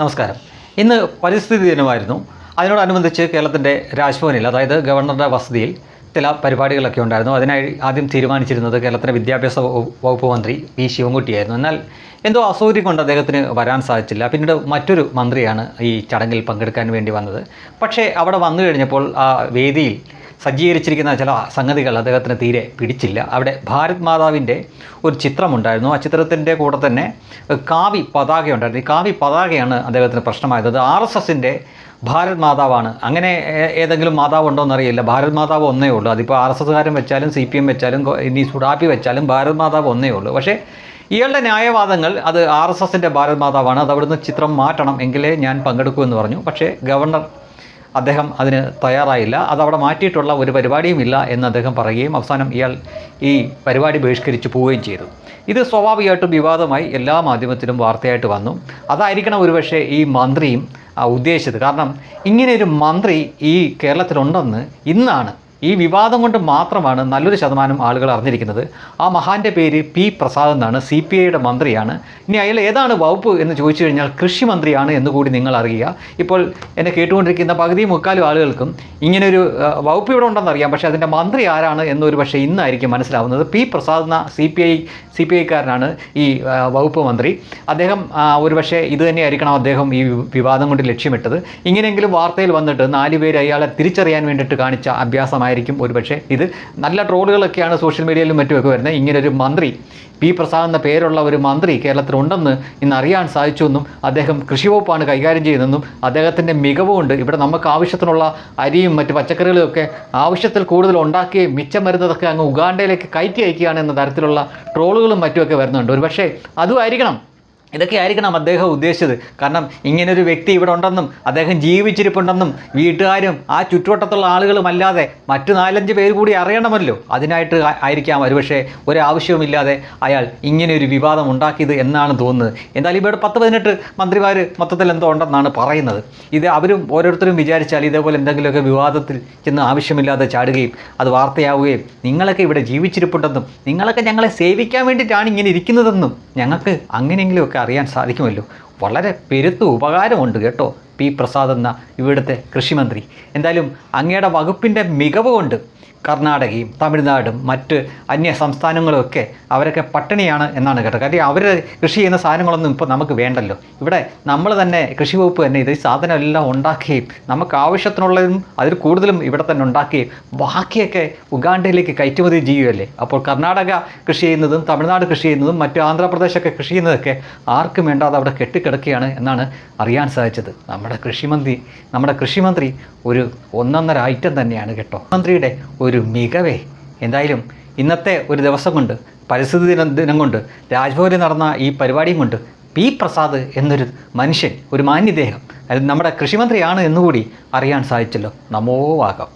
നമസ്കാരം. ഇന്ന് പരിസ്ഥിതി ദിനമായിരുന്നു. അതിനോടനുബന്ധിച്ച് കേരളത്തിന്റെ രാജ്ഭവനിൽ അതായത് ഗവർണറുടെ വസതിയിൽ ചില പരിപാടികളൊക്കെ ഉണ്ടായിരുന്നു. അതിനായി ആദ്യം തീരുമാനിച്ചിരുന്നത് കേരളത്തിന്റെ വിദ്യാഭ്യാസ വകുപ്പ് മന്ത്രി വി. ശിവൻകുട്ടിയായിരുന്നു. എന്നാൽ എന്തോ അസൗകര്യം കൊണ്ട് അദ്ദേഹത്തിന് വരാൻ സാധിച്ചില്ല. പിന്നീട് മറ്റൊരു മന്ത്രിയാണ് ഈ ചടങ്ങിൽ പങ്കെടുക്കാൻ വേണ്ടി വന്നത്. പക്ഷേ അവിടെ വന്നു കഴിഞ്ഞപ്പോൾ ആ വേദിയിൽ സജ്ജീകരിച്ചിരിക്കുന്ന ചില സംഗതികൾ അദ്ദേഹത്തിന് തീരെ പിടിച്ചില്ല. അവിടെ ഭാരത് മാതാവിന്റെ ഒരു ചിത്രമുണ്ടായിരുന്നു. ആ ചിത്രത്തിന്റെ കൂടെ തന്നെ കാവി പതാക ഉണ്ടായിരുന്നു. കാവി പതാകയാണ് അദ്ദേഹത്തിന് പ്രശ്നമായത്. അത് ആർ എസ് എസിന്റെ ഭാരത് മാതാവാണ്. അങ്ങനെ ഏതെങ്കിലും മാതാവ് ഉണ്ടോ എന്നറിയില്ല. ഭാരത് മാതാവ് ഒന്നേ ഉള്ളൂ. അതിപ്പോൾ ആർ എസ് എസ്സുകാരൻ വെച്ചാലും സി പി എം വെച്ചാലും ഇനി സുഡാപ്പി വെച്ചാലും ഭാരത് മാതാവ് ഒന്നേ ഉള്ളൂ. പക്ഷേ ഇയാളുടെ ന്യായവാദങ്ങൾ അത് ആർ എസ് എസിന്റെ ഭാരത് മാതാവാണ്. അത് അവിടുന്ന് ചിത്രം മാറ്റണം എങ്കിലേ ഞാൻ പങ്കെടുക്കൂ എന്ന് പറഞ്ഞു. പക്ഷേ ഗവർണർ അദ്ദേഹം അതിന് തയ്യാറായില്ല. അതവിടെ മാറ്റിയിട്ടുള്ള ഒരു പരിപാടിയും ഇല്ല എന്ന് അദ്ദേഹം പറയുകയും അവസാനം ഇയാൾ ഈ പരിപാടി ബഹിഷ്കരിച്ച് പോവുകയും ചെയ്തു. ഇത് സ്വാഭാവികമായിട്ടും വിവാദമായി എല്ലാ മാധ്യമത്തിലും വാർത്തയായിട്ട് വന്നു. അതായിരിക്കണം ഒരുപക്ഷെ ഈ മന്ത്രിയും ഉദ്ദേശിച്ചത്. കാരണം ഇങ്ങനെ ഒരു മന്ത്രി ഈ കേരളത്തിലുണ്ടെന്ന് ഇന്നാണ് ഈ വിവാദം കൊണ്ട് മാത്രമാണ് നല്ലൊരു ശതമാനം ആളുകൾ അറിഞ്ഞിരിക്കുന്നത്. ആ മഹാന്റെ പേര് പി പ്രസാദ് എന്നാണ് സി പി ഐയുടെ മന്ത്രിയാണ്. ഇനി അയാൾ ഏതാണ് വകുപ്പ് എന്ന് ചോദിച്ചു കഴിഞ്ഞാൽ കൃഷി മന്ത്രിയാണ് എന്ന് കൂടി നിങ്ങൾ അറിയുക. ഇപ്പോൾ എന്നെ കേട്ടുകൊണ്ടിരിക്കുന്ന പകുതി മുക്കാലും ആളുകൾക്കും ഇങ്ങനൊരു വകുപ്പ് ഇവിടെ ഉണ്ടെന്ന് അറിയാം. പക്ഷേ അതിന്റെ മന്ത്രി ആരാണ് എന്നൊരു പക്ഷേ ഇന്നായിരിക്കും മനസ്സിലാവുന്നത്. പി പ്രസാദ് എന്ന C P I C P ഐക്കാരനാണ് ഈ വകുപ്പ് മന്ത്രി. അദ്ദേഹം ഒരു പക്ഷേ ഇത് തന്നെയായിരിക്കണം അദ്ദേഹം ഈ വിവാദം കൊണ്ട് ലക്ഷ്യമിട്ടത്. ഇങ്ങനെയെങ്കിലും വാർത്തയിൽ വന്നിട്ട് നാല് അയാളെ തിരിച്ചറിയാൻ വേണ്ടിയിട്ട് കാണിച്ച അഭ്യാസമായിരിക്കും ഒരുപക്ഷേ. ഇത് നല്ല ട്രോളുകളൊക്കെയാണ് സോഷ്യൽ മീഡിയയിലും മറ്റുമൊക്കെ വരുന്നത്. ഇങ്ങനൊരു മന്ത്രി പി പ്രസാദ് എന്ന പേരുള്ള ഒരു മന്ത്രി കേരളത്തിലുണ്ടെന്ന് ഇന്ന് അറിയാൻ സാധിച്ചുവെന്നും അദ്ദേഹം കൃഷി വകുപ്പാണ് കൈകാര്യം ചെയ്യുന്നതെന്നും അദ്ദേഹത്തിന്റെ മികവുകൊണ്ട് ഇവിടെ നമുക്ക് ആവശ്യത്തിനുള്ള അരിയും മറ്റ് പച്ചക്കറികളും ഒക്കെ ആവശ്യത്തിൽ കൂടുതൽ ഉണ്ടാക്കുകയും മിച്ചം വരുന്നതൊക്കെ അങ്ങ് ഉഗാണ്ടയിലേക്ക് കയറ്റി അയക്കുകയാണ് എന്ന തരത്തിലുള്ള ട്രോളുകളും മറ്റുമൊക്കെ വരുന്നുണ്ട്. ഒരു പക്ഷേ അതും ആയിരിക്കണം. ഇതൊക്കെ ആയിരിക്കണം അദ്ദേഹം ഉദ്ദേശിച്ചത്. കാരണം ഇങ്ങനൊരു വ്യക്തി ഇവിടെ ഉണ്ടെന്നും അദ്ദേഹം ജീവിച്ചിരിപ്പുണ്ടെന്നും വീട്ടുകാരും ആ ചുറ്റുവട്ടത്തുള്ള ആളുകളും അല്ലാതെ മറ്റു നാലഞ്ച് പേര് കൂടി അറിയണമല്ലോ. അതിനായിട്ട് ആയിരിക്കാം. ഒരുപക്ഷെ ഒരാവശ്യവുമില്ലാതെ അയാൾ ഇങ്ങനെയൊരു വിവാദം ഉണ്ടാക്കിയത് എന്നാണ് തോന്നുന്നത്. എന്തായാലും ഇവിടെ പത്ത് പതിനെട്ട് മന്ത്രിമാർ മൊത്തത്തിൽ എന്തോ ഉണ്ടെന്നാണ് പറയുന്നത്. ഇത് അവരും ഓരോരുത്തരും വിചാരിച്ചാൽ ഇതേപോലെ എന്തെങ്കിലുമൊക്കെ വിവാദത്തിൽ ചെന്ന് ആവശ്യമില്ലാതെ ചാടുകയും അത് വാർത്തയാവുകയും നിങ്ങളൊക്കെ ഇവിടെ ജീവിച്ചിരിപ്പുണ്ടെന്നും നിങ്ങളൊക്കെ ഞങ്ങളെ സേവിക്കാൻ വേണ്ടിയിട്ടാണ് ഇങ്ങനെ ഇരിക്കുന്നതെന്നും ഞങ്ങൾക്ക് അങ്ങനെയെങ്കിലുമൊക്കെ അറിയാൻ സാധിക്കുമല്ലോ. വളരെ പെരുത്ത് ഉപകാരമുണ്ട് കേട്ടോ. പി പ്രസാദ് എന്ന ഇവിടുത്തെ കൃഷിമന്ത്രി. എന്തായാലും അങ്ങയുടെ വകുപ്പിന്റെ മികവ് കൊണ്ട് കർണാടകയും തമിഴ്നാടും മറ്റ് അന്യ സംസ്ഥാനങ്ങളും ഒക്കെ അവരൊക്കെ പട്ടിണിയാണ് എന്നാണ് കേട്ടത്. കാര്യം അവർ കൃഷി ചെയ്യുന്ന സാധനങ്ങളൊന്നും ഇപ്പോൾ നമുക്ക് വേണ്ടല്ലോ. ഇവിടെ നമ്മൾ തന്നെ കൃഷി വകുപ്പ് തന്നെ ഇത് സാധനമെല്ലാം ഉണ്ടാക്കുകയും നമുക്ക് ആവശ്യത്തിനുള്ളതും അതിൽ കൂടുതലും ഇവിടെ തന്നെ ഉണ്ടാക്കുകയും ബാക്കിയൊക്കെ ഉഗാണ്ടയിലേക്ക് കയറ്റുമതി ചെയ്യുകയല്ലേ. അപ്പോൾ കർണാടക കൃഷി ചെയ്യുന്നതും തമിഴ്നാട് കൃഷി ചെയ്യുന്നതും മറ്റ് ആന്ധ്രാപ്രദേശൊക്കെ കൃഷി ചെയ്യുന്നതൊക്കെ ആർക്കും വേണ്ടാതെ അവിടെ കെട്ടിക്കിടക്കുകയാണ് എന്നാണ് അറിയാൻ സാധിച്ചത് നമ്മുടെ കൃഷിമന്ത്രി നമ്മുടെ കൃഷിമന്ത്രി ഒരു ഒന്നൊന്നര ഐറ്റം തന്നെയാണ് കേട്ടോ. മന്ത്രിയുടെ ഒരു മികവേ. എന്തായാലും ഇന്നത്തെ ഒരു ദിവസം കൊണ്ട് പരിസ്ഥിതി ദിനം ദിനം കൊണ്ട് രാജ്ഭവനിൽ നടന്ന ഈ പരിപാടിയും കൊണ്ട് പി പ്രസാദ് എന്നൊരു മനുഷ്യൻ ഒരു മാന്യദേഹം അതായത് നമ്മുടെ കൃഷിമന്ത്രിയാണ് എന്നുകൂടി അറിയാൻ സാധിച്ചല്ലോ. നമോ നമോവാകം